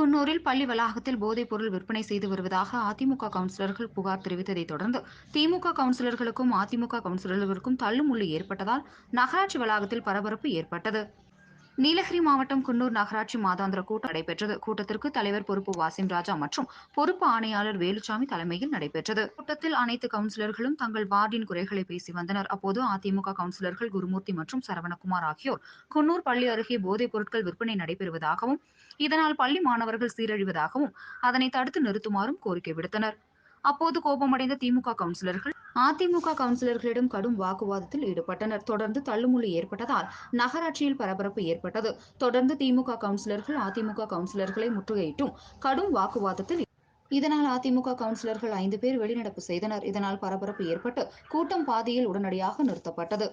குன்னூரில் பள்ளி வளாகத்தில் போதைப் பொருள் விற்பனை செய்து வருவதாக அதிமுக கவுன்சிலர்கள் புகார் தெரிவித்ததைத் தொடர்ந்து திமுக கவுன்சிலர்களுக்கும் அதிமுக கவுன்சிலர்களுக்கும் தள்ளுமுள்ளு ஏற்பட்டதால் நகராட்சி வளாகத்தில் பரபரப்பு ஏற்பட்டது. நீலகிரி மாவட்டம் குன்னூர் நகராட்சி மாதாந்திர கூட்டம் நடைபெற்றது. கூட்டத்திற்கு தலைவர் பொறுப்பு வாசிம் ராஜா மற்றும் பொறுப்பு ஆணையாளர் வேலுச்சாமி தலைமையில் நடைபெற்றது. கூட்டத்தில் அனைத்து கவுன்சிலர்களும் தங்கள் வார்டின் குறைகளை பேசி வந்தனர். அப்போது அதிமுக கவுன்சிலர்கள் குருமூர்த்தி மற்றும் சரவணகுமார் ஆகியோர் குன்னூர் பள்ளி அருகே போதைப் பொருட்கள் விற்பனை நடைபெறுவதாகவும் இதனால் பள்ளி மாணவர்கள் சீரழிவதாகவும் அதனை தடுத்து நிறுத்துமாறும் கோரிக்கை விடுத்தனர். அப்போது கோபமடைந்த திமுக கவுன்சிலர்கள் அதிமுக கவுன்சிலர்களிடம் கடும் வாக்குவாதத்தில் ஈடுபட்டனர். தொடர்ந்து தள்ளுமுள்ளு ஏற்பட்டதால் நகராட்சியில் பரபரப்பு ஏற்பட்டது. தொடர்ந்து திமுக கவுன்சிலர்கள் அதிமுக கவுன்சிலர்களை முற்றுகையிட்டும் கடும் வாக்குவாதத்தில் இதனால் அதிமுக கவுன்சிலர்கள் ஐந்து பேர் வெளிநடப்பு செய்தனர். இதனால் பரபரப்பு ஏற்பட்டு கூட்டம் பாதியில் உடனடியாக நிறுத்தப்பட்டது.